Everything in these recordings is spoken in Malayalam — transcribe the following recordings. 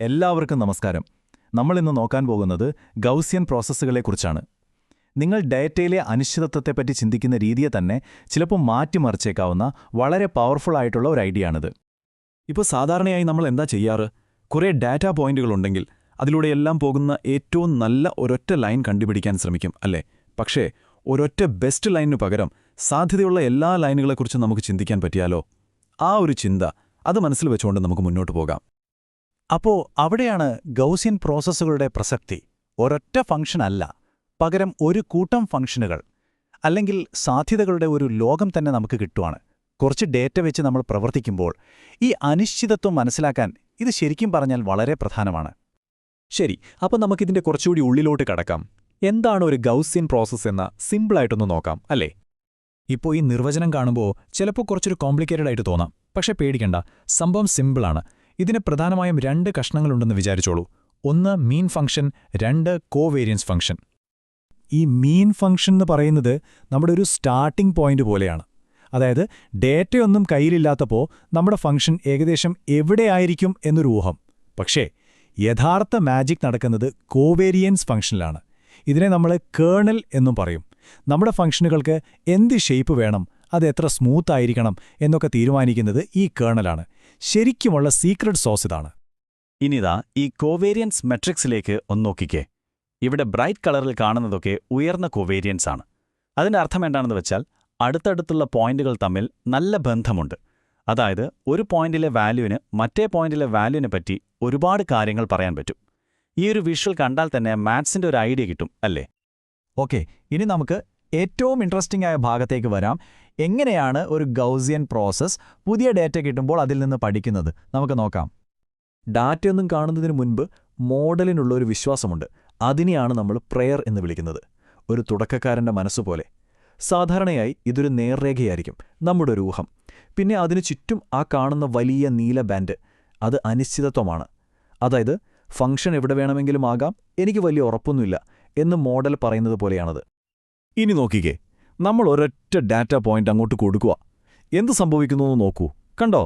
എല്ലാവർക്കും നമസ്കാരം. നമ്മൾ ഇന്ന് നോക്കാൻ പോകുന്നത് ഗൗസ്യൻ പ്രോസസ്സുകളെക്കുറിച്ചാണ്. നിങ്ങൾ ഡയറ്റയിലെ അനിശ്ചിതത്വത്തെപ്പറ്റി ചിന്തിക്കുന്ന രീതിയെ തന്നെ ചിലപ്പോൾ മാറ്റിമറിച്ചേക്കാവുന്ന വളരെ പവർഫുൾ ആയിട്ടുള്ള ഒരു ഐഡിയ ആണിത്. ഇപ്പോൾ സാധാരണയായി നമ്മൾ എന്താ ചെയ്യാറ്? കുറേ ഡാറ്റാ പോയിന്റുകളുണ്ടെങ്കിൽ അതിലൂടെയെല്ലാം പോകുന്ന ഏറ്റവും നല്ല ഒരൊറ്റ ലൈൻ കണ്ടുപിടിക്കാൻ ശ്രമിക്കും അല്ലേ? പക്ഷേ ഒരൊറ്റ ബെസ്റ്റ് ലൈനിനു പകരം സാധ്യതയുള്ള എല്ലാ ലൈനുകളെക്കുറിച്ചും നമുക്ക് ചിന്തിക്കാൻ പറ്റിയാലോ? ആ ഒരു ചിന്ത അത് മനസ്സിൽ വെച്ചുകൊണ്ട് നമുക്ക് മുന്നോട്ട് പോകാം. അപ്പോ അവിടെയാണ് ഗൗസ്യൻ പ്രോസസ്സുകളുടെ പ്രസക്തി. ഒരൊറ്റ ഫംഗ്ഷൻ അല്ല. പകരം ഒരു കൂട്ടം ഫംഗ്ഷനുകൾ അല്ലെങ്കിൽ സാധ്യതകളുടെ ഒരു ലോകം തന്നെ നമുക്ക് കിട്ടുവാണ്. കുറച്ച് ഡേറ്റ വെച്ച് നമ്മൾ പ്രവർത്തിക്കുമ്പോൾ ഈ അനിശ്ചിതത്വം മനസ്സിലാക്കാൻ ഇത് ശരിക്കും പറഞ്ഞാൽ വളരെ പ്രധാനമാണ്. ശരി അപ്പോൾ നമുക്കിതിന്റെ കുറച്ചുകൂടി ഉള്ളിലോട്ട് കടക്കാം. എന്താണ് ഒരു ഗൗസ്യൻ പ്രോസസ്സ് എന്ന സിമ്പിളായിട്ടൊന്ന് നോക്കാം അല്ലേ? ഇപ്പോൾ ഈ നിർവചനം കാണുമ്പോൾ ചിലപ്പോൾ കുറച്ചൊരു കോംപ്ലിക്കേറ്റഡ് ആയിട്ട് തോന്നാം പക്ഷേ പേടിക്കണ്ട. സംഭവം സിമ്പിളാണ്. ഇതിന് പ്രധാനമായും രണ്ട് കഷ്ണങ്ങളുണ്ടെന്ന് വിചാരിച്ചോളൂ. ഒന്ന് മീൻ ഫംഗ്ഷൻ രണ്ട് കോവേരിയൻസ് ഫംഗ്ഷൻ. ഈ മീൻ ഫംഗ്ഷൻ എന്ന് പറയുന്നത് നമ്മുടെ ഒരു സ്റ്റാർട്ടിംഗ് പോയിന്റ് പോലെയാണ്. അതായത് ഡേറ്റയൊന്നും കയ്യിലില്ലാത്തപ്പോൾ നമ്മുടെ ഫംഗ്ഷൻ ഏകദേശം എവിടെയായിരിക്കും എന്നൊരു ഊഹം. പക്ഷേ യഥാർത്ഥ മാജിക് നടക്കുന്നത് കോവേരിയൻസ് ഫംഗ്ഷനിലാണ്. ഇതിനെ നമ്മൾ കേണൽ എന്നും പറയും. നമ്മുടെ ഫംഗ്ഷനുകൾക്ക് എന്ത് ഷേപ്പ് വേണം അത് എത്ര സ്മൂത്ത് ആയിരിക്കണം എന്നൊക്കെ തീരുമാനിക്കുന്നത് ഈ കേണലാണ് ശരിക്കുമുള്ള സീക്രട്ട് സോസ് ഇതാണ്. ഇനിതാ ഈ കോവേരിയൻസ് മെട്രിക്സിലേക്ക് ഒന്ന് നോക്കിക്കേ. ഇവിടെ ബ്രൈറ്റ് കളറിൽ കാണുന്നതൊക്കെ ഉയർന്ന കോവേരിയൻസ് ആണ്. അതിന്റെ അർത്ഥം എന്താണെന്ന് വെച്ചാൽ അടുത്തടുത്തുള്ള പോയിന്റുകൾ തമ്മിൽ നല്ല ബന്ധമുണ്ട്. അതായത് ഒരു പോയിന്റിലെ വാല്യൂവിന് മറ്റേ പോയിന്റിലെ വാല്യൂവിനെ പറ്റി ഒരുപാട് കാര്യങ്ങൾ പറയാൻ പറ്റും. ഈ ഒരു വിഷ്വൽ കണ്ടാൽ തന്നെ മാത്സിന്റെ ഒരു ഐഡിയ കിട്ടും അല്ലേ? ഓക്കെ ഇനി നമുക്ക് ഏറ്റവും ഇൻട്രസ്റ്റിംഗ് ആയ ഭാഗത്തേക്ക് വരാം. എങ്ങനെയാണ് ഒരു ഗൗസിയൻ പ്രോസസ്സ് പുതിയ ഡാറ്റ കിട്ടുമ്പോൾ അതിൽ നിന്ന് പഠിക്കുന്നത്? നമുക്ക് നോക്കാം. ഡാറ്റയൊന്നും കാണുന്നതിന് മുൻപ് മോഡലിനുള്ള ഒരു വിശ്വാസമുണ്ട്. അതിനെയാണ് നമ്മൾ പ്രെയർ എന്ന് വിളിക്കുന്നത്. ഒരു തുടക്കക്കാരന്റെ മനസ്സുപോലെ. സാധാരണയായി ഇതൊരു നേർരേഖയായിരിക്കും നമ്മുടെ ഒരു ഊഹം. പിന്നെ അതിനു ചുറ്റും ആ കാണുന്ന വലിയ നീല ബാൻഡ് അത് അനിശ്ചിതത്വമാണ്. അതായത് ഫംഗ്ഷൻ എവിടെ വേണമെങ്കിലും ആകാം എനിക്ക് വലിയ ഉറപ്പൊന്നുമില്ല എന്ന് മോഡൽ പറയുന്നത് പോലെയാണത്. ഇനി നോക്കിക്കേ നമ്മൾ ഒരൊറ്റ ഡാറ്റ പോയിന്റ് അങ്ങോട്ട് കൊടുക്കുക. എന്ത് സംഭവിക്കുന്നു എന്ന് നോക്കൂ. കണ്ടോ?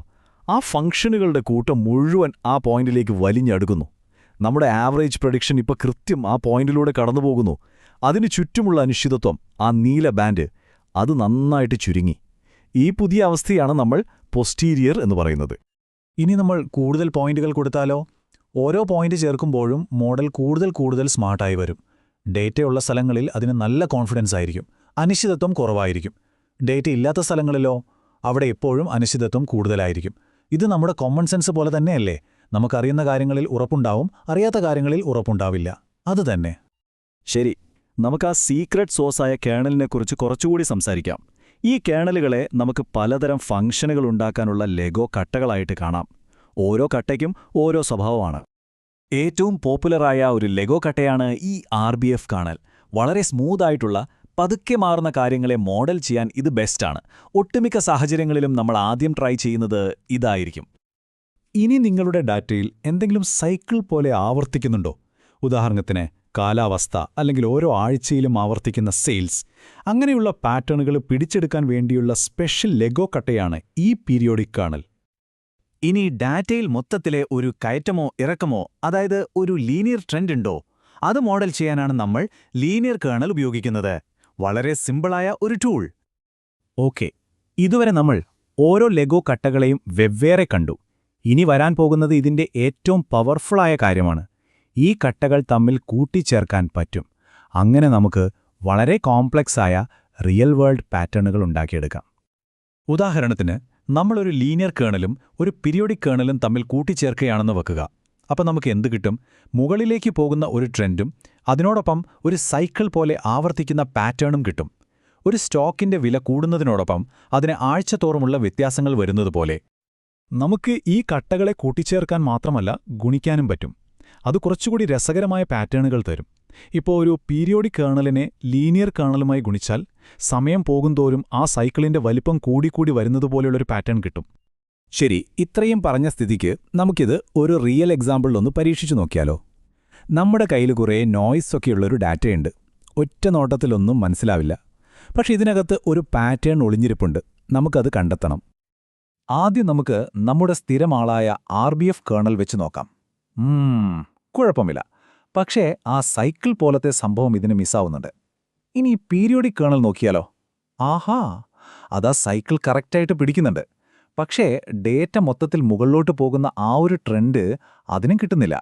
ആ ഫംഗ്ഷനുകളുടെ കൂട്ടം മുഴുവൻ ആ പോയിന്റിലേക്ക് വലിഞ്ഞടുക്കുന്നു. നമ്മുടെ ആവറേജ് പ്രഡിക്ഷൻ ഇപ്പോൾ കൃത്യം ആ പോയിന്റിലൂടെ കടന്നുപോകുന്നു. അതിനു ചുറ്റുമുള്ള അനിശ്ചിതത്വം ആ നീല ബാൻഡ് അത് നന്നായിട്ട് ചുരുങ്ങി. ഈ പുതിയ അവസ്ഥയാണ് നമ്മൾ പൊസ്റ്റീരിയർ എന്ന് പറയുന്നത്. ഇനി നമ്മൾ കൂടുതൽ പോയിന്റുകൾ കൊടുത്താലോ? ഓരോ പോയിന്റ് ചേർക്കുമ്പോഴും മോഡൽ കൂടുതൽ കൂടുതൽ സ്മാർട്ടായി വരും. ഡേറ്റയുള്ള സ്ഥലങ്ങളിൽ അതിന് നല്ല കോൺഫിഡൻസ് ആയിരിക്കും. അനിശ്ചിതത്വം കുറവായിരിക്കും. ഡേറ്റ ഇല്ലാത്ത സ്ഥലങ്ങളിലോ അവിടെ എപ്പോഴും അനിശ്ചിതത്വം കൂടുതലായിരിക്കും. ഇത് നമ്മുടെ കോമൺ സെൻസ് പോലെ തന്നെയല്ലേ? നമുക്കറിയുന്ന കാര്യങ്ങളിൽ ഉറപ്പുണ്ടാവും അറിയാത്ത കാര്യങ്ങളിൽ ഉറപ്പുണ്ടാവില്ല. അത് തന്നെ. ശരി. നമുക്ക് ആ സീക്രട്ട് സോസായ കേണലിനെക്കുറിച്ച് കുറച്ചുകൂടി സംസാരിക്കാം. ഈ കേണലുകളെ നമുക്ക് പലതരം ഫംഗ്ഷനുകൾ ഉണ്ടാക്കാനുള്ള ലെഗോ കട്ടകളായിട്ട് കാണാം. ഓരോ കട്ടയ്ക്കും ഓരോ സ്വഭാവമാണ്. ഏറ്റവും പോപ്പുലറായ ഒരു ലെഗോ കട്ടയാണ് ഈ ആർ ബി എഫ് കാണൽ വളരെ സ്മൂത്തായിട്ടുള്ള പതുക്കെ മാറുന്ന കാര്യങ്ങളെ മോഡൽ ചെയ്യാൻ ഇത് ബെസ്റ്റാണ്. ഒട്ടുമിക്ക സാഹചര്യങ്ങളിലും നമ്മൾ ആദ്യം ട്രൈ ചെയ്യുന്നത് ഇതായിരിക്കും. ഇനി നിങ്ങളുടെ ഡാറ്റയിൽ എന്തെങ്കിലും സൈക്കിൾ പോലെ ആവർത്തിക്കുന്നുണ്ടോ? ഉദാഹരണത്തിന് കാലാവസ്ഥ അല്ലെങ്കിൽ ഓരോ ആഴ്ചയിലും ആവർത്തിക്കുന്ന സെയിൽസ്. അങ്ങനെയുള്ള പാറ്റേണുകൾ പിടിച്ചെടുക്കാൻ വേണ്ടിയുള്ള സ്പെഷ്യൽ ലെഗോ കട്ടയാണ് ഈ പീരിയോഡിക് കാണൽ ഇനി ഡാറ്റയിൽ മൊത്തത്തിലെ ഒരു കയറ്റമോ ഇറക്കമോ അതായത് ഒരു ലീനിയർ ട്രെൻഡ് ഉണ്ടോ? അത് മോഡൽ ചെയ്യാനാണ് നമ്മൾ ലീനിയർ കേണൽ ഉപയോഗിക്കുന്നത്. വളരെ സിമ്പിളായ ഒരു ടൂൾ. ഓക്കെ ഇതുവരെ നമ്മൾ ഓരോ ലെഗോ കട്ടകളെയും വെവ്വേറെ കണ്ടു. ഇനി വരാൻ പോകുന്നത് ഇതിന്റെ ഏറ്റവും പവർഫുള്ളായ കാര്യമാണ്. ഈ കട്ടകൾ തമ്മിൽ കൂട്ടിച്ചേർക്കാൻ പറ്റും. അങ്ങനെ നമുക്ക് വളരെ കോംപ്ലക്സായ റിയൽ വേൾഡ് പാറ്റേണുകൾ ഉണ്ടാക്കിയെടുക്കാം. ഉദാഹരണത്തിന് നമ്മളൊരു ലീനിയർ കേണലും ഒരു പീരിയോഡിക് കേണലും തമ്മിൽ കൂട്ടിച്ചേർക്കുകയാണെന്ന് വെക്കുക. അപ്പം നമുക്ക് എന്ത് കിട്ടും? മുകളിലേക്ക് പോകുന്ന ഒരു ട്രെൻഡും അതിനോടൊപ്പം ഒരു സൈക്കിൾ പോലെ ആവർത്തിക്കുന്ന പാറ്റേണും കിട്ടും. ഒരു സ്റ്റോക്കിന്റെ വില കൂടുന്നതിനോടൊപ്പം അതിന് ആഴ്ചത്തോറുമുള്ള വ്യത്യാസങ്ങൾ വരുന്നതുപോലെ നമുക്ക് ഈ കട്ടകളെ കൂട്ടിച്ചേർക്കാൻ മാത്രമല്ല ഗുണിക്കാനും പറ്റും. അത് കുറച്ചുകൂടി രസകരമായ പാറ്റേണുകൾ തരും. ഇപ്പോൾ ഒരു പീരിയോഡിക് കേണലിനെ ലീനിയർ കേണലുമായി ഗുണിച്ചാൽ സമയം പോകുന്തോറും ആ സൈക്കിളിന്റെ വലിപ്പം കൂടിക്കൂടി വരുന്നതുപോലെയുള്ളൊരു പാറ്റേൺ കിട്ടും. ശരി ഇത്രയും പറഞ്ഞ സ്ഥിതിക്ക് നമുക്കിത് ഒരു റിയൽ എക്സാമ്പിളിലൊന്ന് പരീക്ഷിച്ചു നോക്കിയാലോ? നമ്മുടെ കയ്യിൽ കുറേ നോയ്സ് ഒക്കെയുള്ളൊരു ഡാറ്റയുണ്ട്. ഒറ്റ നോട്ടത്തിലൊന്നും മനസ്സിലാവില്ല. പക്ഷെ ഇതിനകത്ത് ഒരു പാറ്റേൺ ഒളിഞ്ഞിരിപ്പുണ്ട്. നമുക്കത് കണ്ടെത്തണം. ആദ്യം നമുക്ക് നമ്മുടെ സ്ഥിരമാളായ ആർ ബി എഫ് കേണൽ വെച്ച് നോക്കാം. കുഴപ്പമില്ല. പക്ഷേ ആ സൈക്കിൾ പോലത്തെ സംഭവം ഇതിന് മിസ്സാവുന്നുണ്ട്. ഇനി പീരിയോഡിക് കേണൽ നോക്കിയാലോ? ആഹാ അതാ സൈക്കിൾ കറക്റ്റായിട്ട് പിടിക്കുന്നുണ്ട്. പക്ഷേ ഡേറ്റ മൊത്തത്തിൽ മുകളിലോട്ട് പോകുന്ന ആ ഒരു ട്രെൻഡ് അതിനും കിട്ടുന്നില്ല.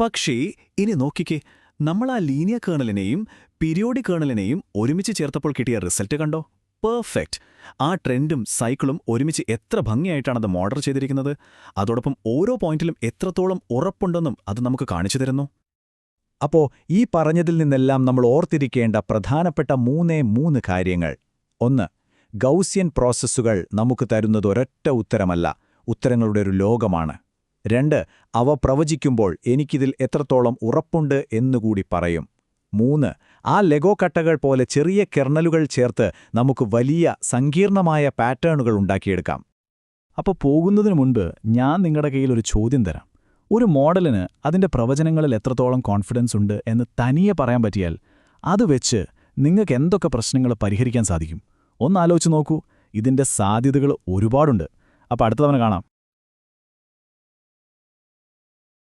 പക്ഷേ ഇനി നോക്കിക്കേ നമ്മൾ ആ ലീനിയ കേണലിനെയും പീരിയോഡിക് കേണലിനെയും ഒരുമിച്ച് ചേർത്തപ്പോൾ കിട്ടിയ റിസൾട്ട് കണ്ടോ? പെർഫെക്റ്റ്. ആ ട്രെൻഡും സൈക്കിളും ഒരുമിച്ച് എത്ര ഭംഗിയായിട്ടാണത് മോഡർ ചെയ്തിരിക്കുന്നത്? അതോടൊപ്പം ഓരോ പോയിന്റിലും എത്രത്തോളം ഉറപ്പുണ്ടെന്നും അത് നമുക്ക് കാണിച്ചു തരുന്നു. അപ്പോ ഈ പറഞ്ഞതിൽ നിന്നെല്ലാം നമ്മൾ ഓർത്തിരിക്കേണ്ട പ്രധാനപ്പെട്ട മൂന്നേ മൂന്ന് കാര്യങ്ങൾ. ഒന്ന് ഗൗസ്യൻ പ്രോസസ്സുകൾ നമുക്ക് തരുന്നത് ഒരൊറ്റ ഉത്തരമല്ല ഉത്തരങ്ങളുടെ ഒരു ലോകമാണ്. രണ്ട് അവ പ്രവചിക്കുമ്പോൾ എനിക്കിതിൽ എത്രത്തോളം ഉറപ്പുണ്ട് എന്നുകൂടി പറയും. മൂന്ന് ആ ലെഗോ കട്ടകൾ പോലെ ചെറിയ കെർണലുകൾ ചേർത്ത് നമുക്ക് വലിയ സങ്കീർണമായ പാറ്റേണുകൾ ഉണ്ടാക്കിയെടുക്കാം. അപ്പോൾ പോകുന്നതിന് മുൻപ് ഞാൻ നിങ്ങളുടെ കയ്യിൽ ഒരു ചോദ്യം തരാം. ഒരു മോഡലിന് അതിന്റെ പ്രവചനങ്ങളിൽ എത്രത്തോളം കോൺഫിഡൻസ് ഉണ്ട് എന്ന് തനിയെ പറയാൻ പറ്റിയാൽ അത് വെച്ച് നിങ്ങൾക്ക് എന്തൊക്കെ പ്രശ്നങ്ങൾ പരിഹരിക്കാൻ സാധിക്കും? ഒന്ന് ആലോചിച്ച് നോക്കൂ. ഇതിന്റെ സാധ്യതകൾ ഒരുപാടുണ്ട്. അപ്പോൾ അടുത്ത തവണ കാണാം.